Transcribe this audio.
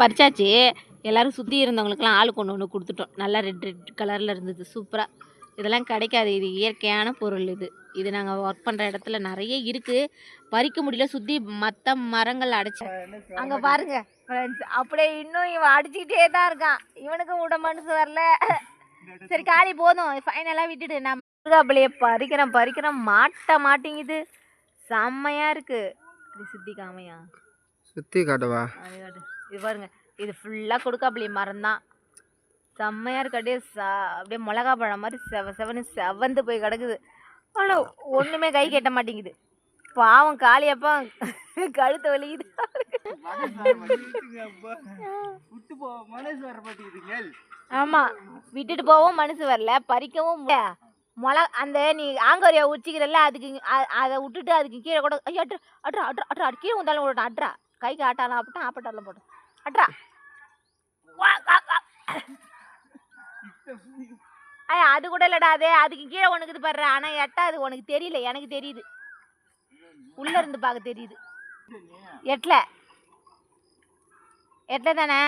பறிச்சாச்சு. எல்லாரும் சுற்றி இருந்தவங்களுக்குலாம் ஆளுக்கு ஒன்று ஒன்று கொடுத்துட்டோம். நல்லா ரெட் ரெட் கலரில் இருந்தது. சூப்பராக இதெல்லாம் கிடைக்காது. இது இயற்கையான பொருள் இது. இது நாங்கள் ஒர்க் பண்ணுற இடத்துல நிறைய இருக்குது பறிக்க முடியல. சுற்றி மற்ற மரங்கள் அடைச்ச அங்கே பாருங்க. அப்படியே இன்னும் இவன் அடிச்சுக்கிட்டே தான் இருக்கான். இவனுக்கும் விட மனசு வரல. சரி காலி போதும். ஃபைனலாக விட்டுட்டு நான் முருகாப்பிள்ளைய பறிக்கிறேன் பறிக்கிறேன். மாட்ட மாட்டேங்குது. செம்மையாக இருக்குது சுத்தி காமையா? சுற்றி காட்டவா? அது காட்டு. இது பாருங்க. இது ஃபுல்லாக கொடுக்காப்புளி மரம் தான் செம்மையாக இருக்கு அப்படியே ச அப்படியே மிளகா பழம் மாதிரி செவ செவன்னு செவந்து போய் கிடக்குது. ஆனால் ஒன்றுமே கை கெட்ட மாட்டேங்குது. பாவம் காளியப்பா கழுத்து வலிக்குது. ஆமாம் விட்டுட்டு போகவும் மனசு வரல பறிக்கவும். மிளகா அந்த நீ ஆங்கோரியா உச்சிக்கிறல்ல அதுக்கு அதை விட்டுட்டு அதுக்கு கீழே கூட ஐயோ அட்ரா அட்ரா அட்ரா அட்ரா கீழே வந்தாலும் விடட்டும் அட்ரா. கைக்கு ஆட்டாலாம் அப்படின்னா ஆப்பட்டாலும் போட்டோம். அட்ரா வா, ஐயா அது கூட இல்லடா அது. அதுக்கு கீழே உனக்கு இது பாடுற எட்டா அது உனக்கு தெரியல. எனக்கு தெரியுது. உள்ள இருந்து பார்க்க தெரியுது. எட்டில். எட்டில் தானே?